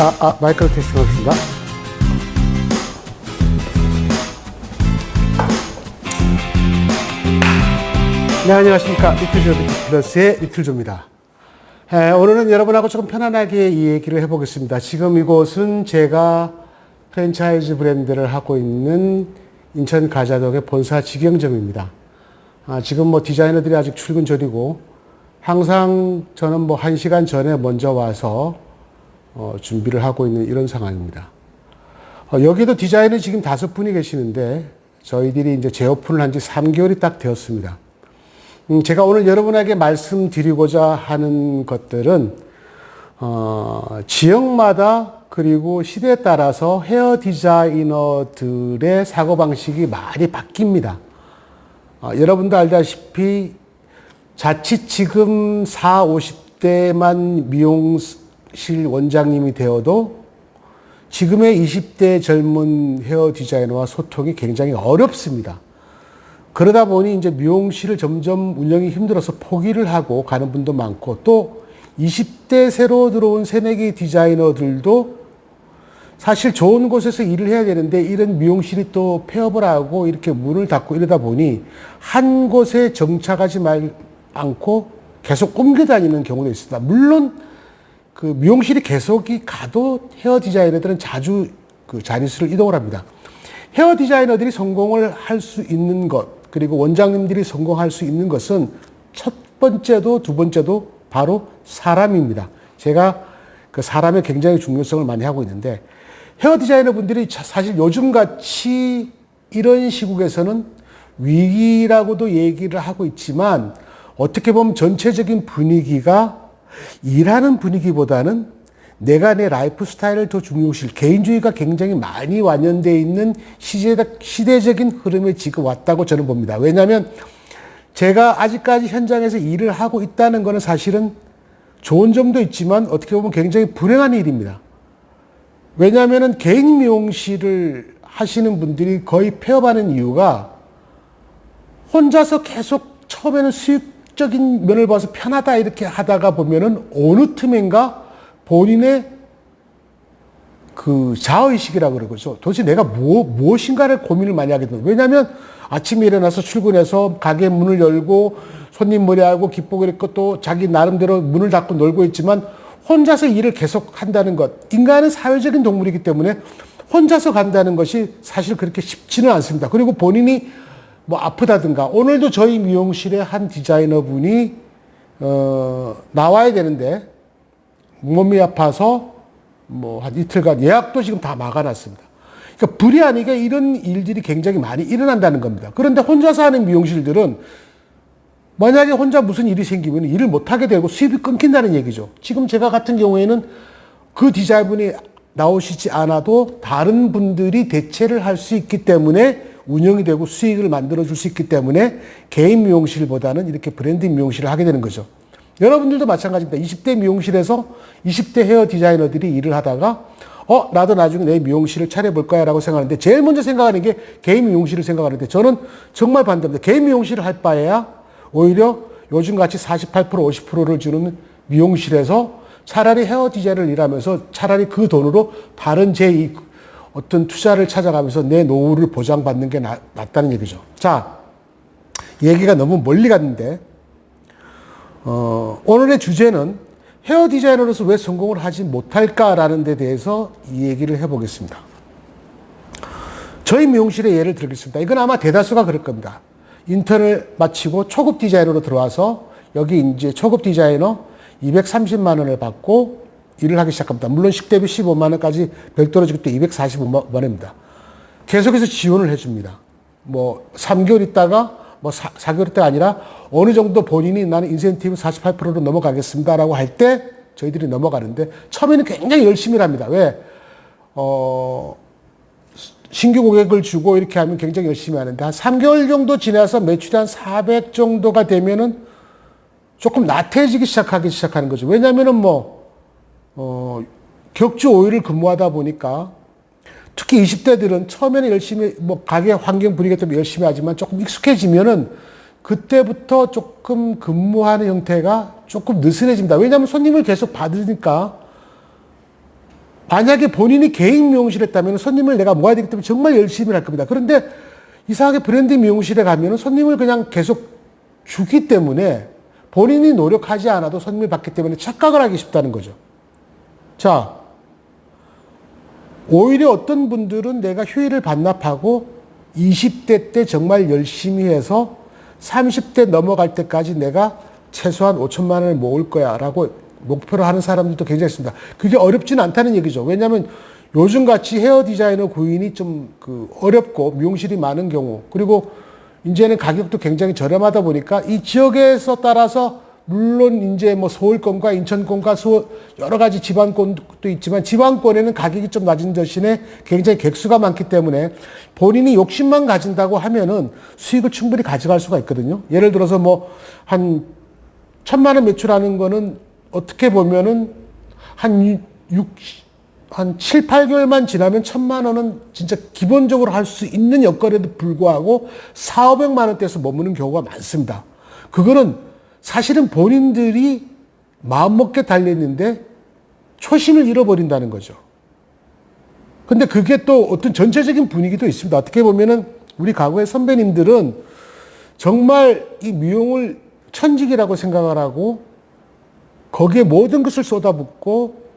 아, 아, 마이크로 테스팅 하겠습니다. 네, 안녕하십니까. 리틀조 플러스의 리틀조입니다. 에, 오늘은 여러분하고 조금 편안하게 이 얘기를 해보겠습니다. 지금 이곳은 제가 프랜차이즈 브랜드를 하고 있는 인천 가자동의 본사 직영점입니다. 아, 지금 뭐 디자이너들이 아직 출근 전이고 항상 저는 뭐한 시간 전에 먼저 와서 어, 준비를 하고 있는 이런 상황입니다. 어, 여기도 디자이너 지금 다섯 분이 계시는데 저희들이 이제 재오픈을 한 지 3개월이 딱 되었습니다. 음, 제가 오늘 여러분에게 말씀드리고자 하는 것들은 어, 지역마다 그리고 시대에 따라서 헤어 디자이너들의 사고방식이 많이 바뀝니다. 어, 여러분도 알다시피 자칫 지금 4, 50대만 미용 실 원장님이 되어도 지금의 20대 젊은 헤어 디자이너와 소통이 굉장히 어렵습니다. 그러다 보니 이제 미용실을 점점 운영이 힘들어서 포기를 하고 가는 분도 많고 또 20대 새로 들어온 새내기 디자이너들도 사실 좋은 곳에서 일을 해야 되는데 이런 미용실이 또 폐업을 하고 이렇게 문을 닫고 이러다 보니 한 곳에 정착하지 말 않고 계속 옮겨 다니는 경우도 있습니다. 물론 그 미용실이 계속이 가도 헤어 디자이너들은 자주 그 자릿수를 이동을 합니다. 헤어 디자이너들이 성공을 할 수 있는 것, 그리고 원장님들이 성공할 수 있는 것은 첫 번째도 두 번째도 바로 사람입니다. 제가 그 사람의 굉장히 중요성을 많이 하고 있는데 헤어 디자이너 분들이 사실 요즘 같이 이런 시국에서는 위기라고도 얘기를 하고 있지만 어떻게 보면 전체적인 분위기가 일하는 분위기보다는 내가 내 라이프 스타일을 더 중요시, 개인주의가 굉장히 많이 완연되어 있는 시대적, 시대 적인 흐름에 지금 왔다고 저는 봅니다. 왜냐하면 제가 아직까지 현장에서 일을 하고 있다는 것은 사실은 좋은 점도 있지만 어떻게 보면 굉장히 불행한 일입니다. 왜냐하면 개인 미용실을 하시는 분들이 거의 폐업하는 이유가 혼자서 계속 처음에는 수익 적인 면을 봐서 편하다 이렇게 하다가 보면은 어느 틈인가 본인의 그 자의식이라고 그러죠. 도대체 내가 뭐, 무엇인가를 고민을 많이 하게 됩니다. 왜냐하면 아침에 일어나서 출근해서 가게 문을 열고 손님 머리하고 기쁘고 있고 또 자기 나름대로 문을 닫고 놀고 있지만 혼자서 일을 계속 한다는 것. 인간은 사회적인 동물이기 때문에 혼자서 간다는 것이 사실 그렇게 쉽지는 않습니다. 그리고 본인이 뭐 아프다든가 오늘도 저희 미용실에 한 디자이너 분이 어, 나와야 되는데 몸이 아파서 뭐 한 이틀간 예약도 지금 다 막아놨습니다. 그러니까 불이 아니게 이런 일들이 굉장히 많이 일어난다는 겁니다. 그런데 혼자서 하는 미용실들은 만약에 혼자 무슨 일이 생기면 일을 못하게 되고 수입이 끊긴다는 얘기죠. 지금 제가 같은 경우에는 그 디자이너분이 나오시지 않아도 다른 분들이 대체를 할 수 있기 때문에 운영이 되고 수익을 만들어 줄 수 있기 때문에 개인 미용실보다는 이렇게 브랜드 미용실을 하게 되는 거죠. 여러분들도 마찬가지입니다. 20대 미용실에서 20대 헤어 디자이너들이 일을 하다가 어, 나도 나중에 내 미용실을 차려볼 거야 라고 생각하는데 제일 먼저 생각하는 게 개인 미용실을 생각하는데 저는 정말 반대입니다. 개인 미용실을 할 바에야 오히려 요즘 같이 48% 50%를 주는 미용실에서 차라리 헤어 디자인을 일하면서 차라리 그 돈으로 다른 제 어떤 투자를 찾아가면서 내 노후를 보장받는 게 낫, 낫다는 얘기죠. 자, 얘기가 너무 멀리 갔는데 어, 오늘의 주제는 헤어 디자이너로서 왜 성공을 하지 못할까라는 데 대해서 이 얘기를 해보겠습니다. 저희 미용실의 예를 들겠습니다. 이건 아마 대다수가 그럴 겁니다. 인턴을 마치고 초급 디자이너로 들어와서 여기 이제 초급 디자이너 230만 원을 받고 일을 하기 시작합니다. 물론 식대비 15만 원까지 별도로 주기 때 245만 원입니다. 계속해서 지원을 해줍니다. 뭐 3개월 있다가 뭐 4, 4개월 때 아니라 어느 정도 본인이 나는 인센티브 48%로 넘어가겠습니다라고 할 때 저희들이 넘어가는데 처음에는 굉장히 열심히 합니다. 왜? 어, 신규 고객을 주고 이렇게 하면 굉장히 열심히 하는데 한 3개월 정도 지나서 매출이 한 400 정도가 되면은 조금 나태해지기 시작하기 시작하는 거죠. 왜냐면은 뭐, 어, 격주 5일을 근무하다 보니까 특히 20대들은 처음에는 열심히 뭐 가게 환경 분위기 때문에 열심히 하지만 조금 익숙해지면은 그때부터 조금 근무하는 형태가 조금 느슨해집니다. 왜냐하면 손님을 계속 받으니까 만약에 본인이 개인 미용실에 했다면 손님을 내가 모아야 되기 때문에 정말 열심히 할 겁니다. 그런데 이상하게 브랜드 미용실에 가면 손님을 그냥 계속 주기 때문에 본인이 노력하지 않아도 손님을 받기 때문에 착각을 하기 쉽다는 거죠. 자, 오히려 어떤 분들은 내가 휴일을 반납하고 20대 때 정말 열심히 해서 30대 넘어갈 때까지 내가 최소한 5천만 원을 모을 거야 라고 목표로 하는 사람들도 굉장히 있습니다. 그게 어렵지는 않다는 얘기죠. 왜냐하면 요즘 같이 헤어 디자이너 구인이 좀 그 어렵고 미용실이 많은 경우 그리고 이제는 가격도 굉장히 저렴하다 보니까 이 지역에서 따라서 물론 이제 뭐 서울권과 인천권과 수 여러 가지 지방권도 있지만 지방권에는 가격이 좀 낮은 대신에 굉장히 객수가 많기 때문에 본인이 욕심만 가진다고 하면은 수익을 충분히 가져갈 수가 있거든요. 예를 들어서 뭐 한 천만 원 매출하는 거는 어떻게 보면은 한 6, 한 7, 8개월만 지나면 천만 원은 진짜 기본적으로 할 수 있는 여건에도 불구하고 4, 500만 원대에서 머무는 경우가 많습니다. 그거는 사실은 본인들이 마음먹게 달렸는데 초심을 잃어버린다는 거죠. 근데 그게 또 어떤 전체적인 분위기도 있습니다. 어떻게 보면은 우리 과거의 선배님들은 정말 이 미용을 천직이라고 생각을 하고 거기에 모든 것을 쏟아붓고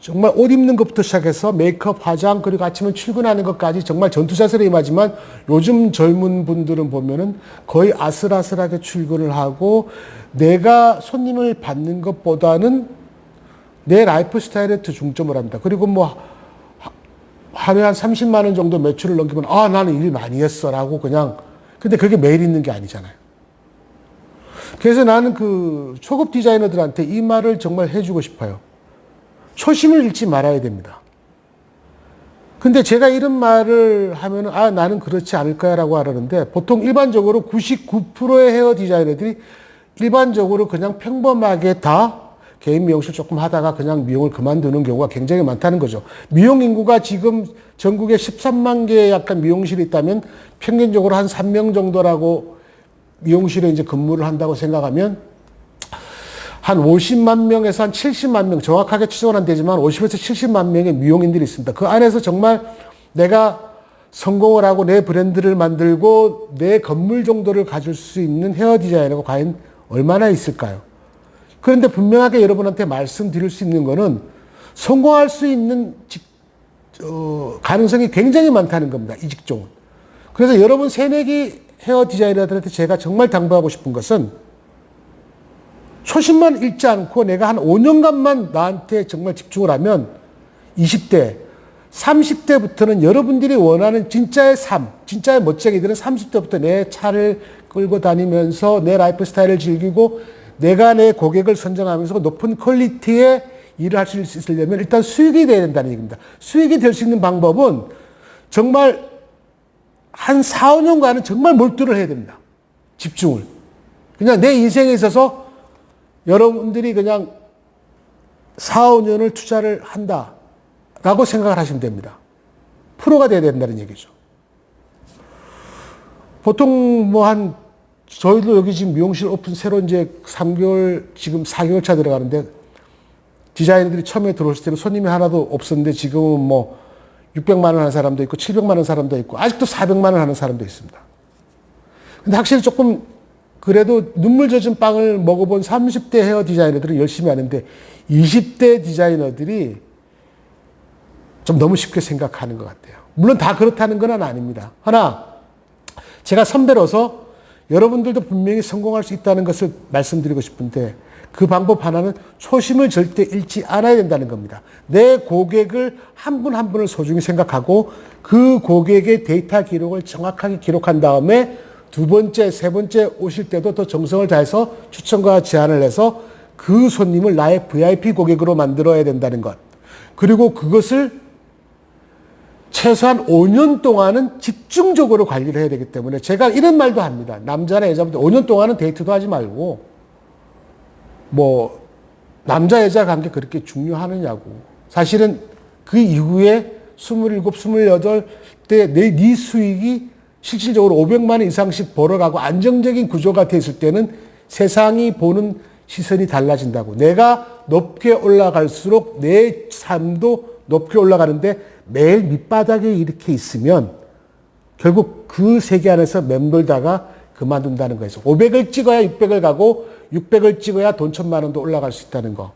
정말 옷 입는 것부터 시작해서 메이크업, 화장, 그리고 아침에 출근하는 것까지 정말 전투자세를 임하지만 요즘 젊은 분들은 보면은 거의 아슬아슬하게 출근을 하고 내가 손님을 받는 것보다는 내 라이프 스타일에 더 중점을 합니다. 그리고 뭐 하- 하루에 한 30만 원 정도 매출을 넘기면 아 나는 일 많이 했어 라고 그냥 근데 그게 매일 있는 게 아니잖아요. 그래서 나는 그 초급 디자이너들한테 이 말을 정말 해주고 싶어요. 초심을 잃지 말아야 됩니다. 근데 제가 이런 말을 하면 아 나는 그렇지 않을 거야라고 하라는데 보통 일반적으로 99%의 헤어 디자이너들이 일반적으로 그냥 평범하게 다 개인 미용실 조금 하다가 그냥 미용을 그만두는 경우가 굉장히 많다는 거죠. 미용 인구가 지금 전국에 13만 개의 약간 미용실이 있다면 평균적으로 한 3명 정도라고 미용실에 이제 근무를 한다고 생각하면 한 50만 명에서 한 70만 명, 정확하게 추정은 안 되지만 50에서 70만 명의 미용인들이 있습니다. 그 안에서 정말 내가 성공을 하고 내 브랜드를 만들고 내 건물 정도를 가질 수 있는 헤어 디자이너가 과연 얼마나 있을까요? 그런데 분명하게 여러분한테 말씀드릴 수 있는 거는 성공할 수 있는 직, 어, 가능성이 굉장히 많다는 겁니다. 이 직종은. 그래서 여러분 새내기 헤어 디자이너들한테 제가 정말 당부하고 싶은 것은 초심만 잃지 않고 내가 한 5년간만 나한테 정말 집중을 하면 20대, 30대부터는 여러분들이 원하는 진짜의 삶, 진짜의 멋쟁이들은 30대부터 내 차를 끌고 다니면서 내 라이프 스타일을 즐기고 내가 내 고객을 선정하면서 높은 퀄리티의 일을 할 수 있으려면 일단 수익이 돼야 된다는 얘기입니다. 수익이 될 수 있는 방법은 정말 한 4, 5년간은 정말 몰두를 해야 됩니다. 집중을. 그냥 내 인생에 있어서 여러분들이 그냥 4, 5년을 투자를 한다. 라고 생각을 하시면 됩니다. 프로가 돼야 된다는 얘기죠. 보통 뭐 한, 저희도 여기 지금 미용실 오픈 새로 이제 3개월, 지금 4개월 차 들어가는데 디자이너들이 처음에 들어왔을 때는 손님이 하나도 없었는데 지금은 뭐 600만 원 하는 사람도 있고 700만 원 사람도 있고 아직도 400만 원 하는 사람도 있습니다. 근데 확실히 조금 그래도 눈물 젖은 빵을 먹어본 30대 헤어 디자이너들은 열심히 하는데 20대 디자이너들이 좀 너무 쉽게 생각하는 것 같아요. 물론 다 그렇다는 건 아닙니다. 하나, 제가 선배로서 여러분들도 분명히 성공할 수 있다는 것을 말씀드리고 싶은데 그 방법 하나는 초심을 절대 잃지 않아야 된다는 겁니다. 내 고객을 한 분한 분을 소중히 생각하고 그 고객의 데이터 기록을 정확하게 기록한 다음에 두 번째, 세 번째 오실 때도 더 정성을 다해서 추천과 제안을 해서 그 손님을 나의 VIP 고객으로 만들어야 된다는 것. 그리고 그것을 최소한 5년 동안은 집중적으로 관리를 해야 되기 때문에 제가 이런 말도 합니다. 남자나 여자분들 5년 동안은 데이트도 하지 말고 뭐 남자 여자 관계 그렇게 중요하느냐고. 사실은 그 이후에 27, 28대 내네 수익이 실질적으로 500만 원 이상씩 벌어가고 안정적인 구조가 됐을 때는 세상이 보는 시선이 달라진다고. 내가 높게 올라갈수록 내 삶도 높게 올라가는데 매일 밑바닥에 이렇게 있으면 결국 그 세계 안에서 맴돌다가 그만둔다는 거예요. 500을 찍어야 600을 가고 600을 찍어야 돈 천만 원도 올라갈 수 있다는 거.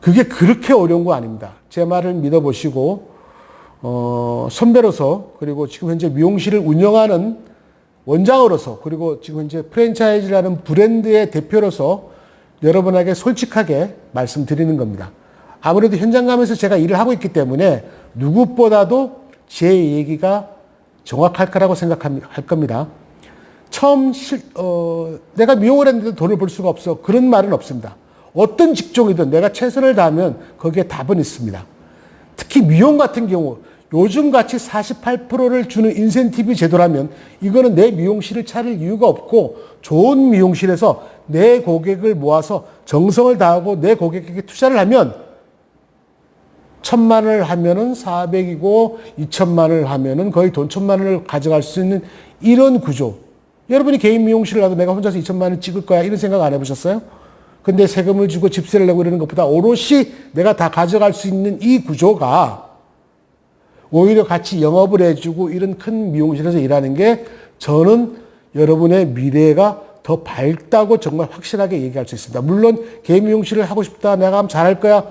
그게 그렇게 어려운 거 아닙니다. 제 말을 믿어보시고 어, 선배로서 그리고 지금 현재 미용실을 운영하는 원장으로서 그리고 지금 현재 프랜차이즈라는 브랜드의 대표로서 여러분에게 솔직하게 말씀드리는 겁니다. 아무래도 현장 가면서 제가 일을 하고 있기 때문에 누구보다도 제 얘기가 정확할 거라고 생각할 겁니다. 처음 실, 어, 내가 미용을 했는데 돈을 벌 수가 없어. 그런 말은 없습니다. 어떤 직종이든 내가 최선을 다하면 거기에 답은 있습니다. 특히 미용 같은 경우 요즘 같이 48%를 주는 인센티브 제도라면 이거는 내 미용실을 차릴 이유가 없고 좋은 미용실에서 내 고객을 모아서 정성을 다하고 내 고객에게 투자를 하면 천만 원을 하면은 400이고 2천만 원을 하면은 거의 돈 천만 원을 가져갈 수 있는 이런 구조. 여러분이 개인 미용실을 하도 내가 혼자서 2천만 원 찍을 거야 이런 생각 안 해보셨어요? 근데 세금을 주고 집세를 내고 이러는 것보다 오롯이 내가 다 가져갈 수 있는 이 구조가 오히려 같이 영업을 해주고 이런 큰 미용실에서 일하는 게 저는 여러분의 미래가 더 밝다고 정말 확실하게 얘기할 수 있습니다. 물론 개인 미용실을 하고 싶다. 내가 하면 잘할 거야.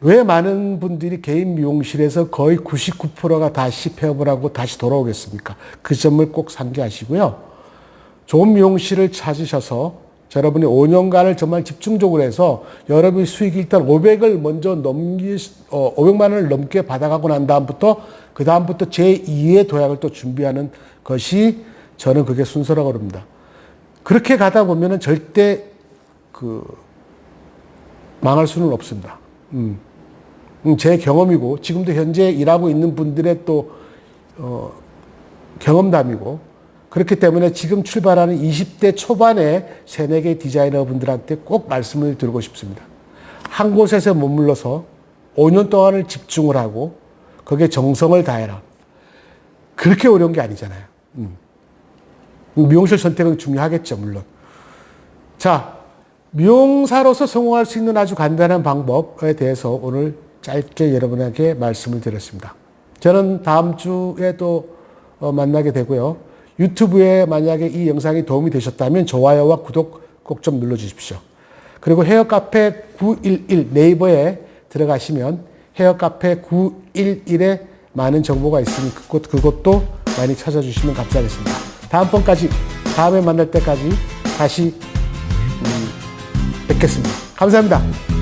왜 많은 분들이 개인 미용실에서 거의 99%가 다시 폐업을 하고 다시 돌아오겠습니까? 그 점을 꼭 상기하시고요. 좋은 미용실을 찾으셔서 여러분이 5년간을 정말 집중적으로 해서 여러분의 수익이 일단 500을 먼저 넘기, 어, 500만 원을 넘게 받아가고 난 다음부터 그 다음부터 제2의 도약을 또 준비하는 것이 저는 그게 순서라고 그럽니다. 그렇게 가다 보면은 절대 그 망할 수는 없습니다. 음. 음, 제 경험이고 지금도 현재 일하고 있는 분들의 또 어, 경험담이고 그렇기 때문에 지금 출발하는 20대 초반의 새내기 디자이너 분들한테 꼭 말씀을 드리고 싶습니다. 한 곳에서 머물러서 5년 동안을 집중을 하고 거기에 정성을 다해라. 그렇게 어려운 게 아니잖아요. 음. 미용실 선택은 중요하겠죠, 물론. 자, 미용사로서 성공할 수 있는 아주 간단한 방법에 대해서 오늘 짧게 여러분에게 말씀을 드렸습니다. 저는 다음 주에 또 어, 만나게 되고요. 유튜브에 만약에 이 영상이 도움이 되셨다면 좋아요와 구독 꼭 좀 눌러주십시오. 그리고 헤어 카페 911 네이버에 들어가시면 헤어 카페 911에 많은 정보가 있으니 그곳, 그것도 많이 찾아주시면 감사하겠습니다. 다음번까지, 다음에 만날 때까지 다시 음, 뵙겠습니다. 감사합니다.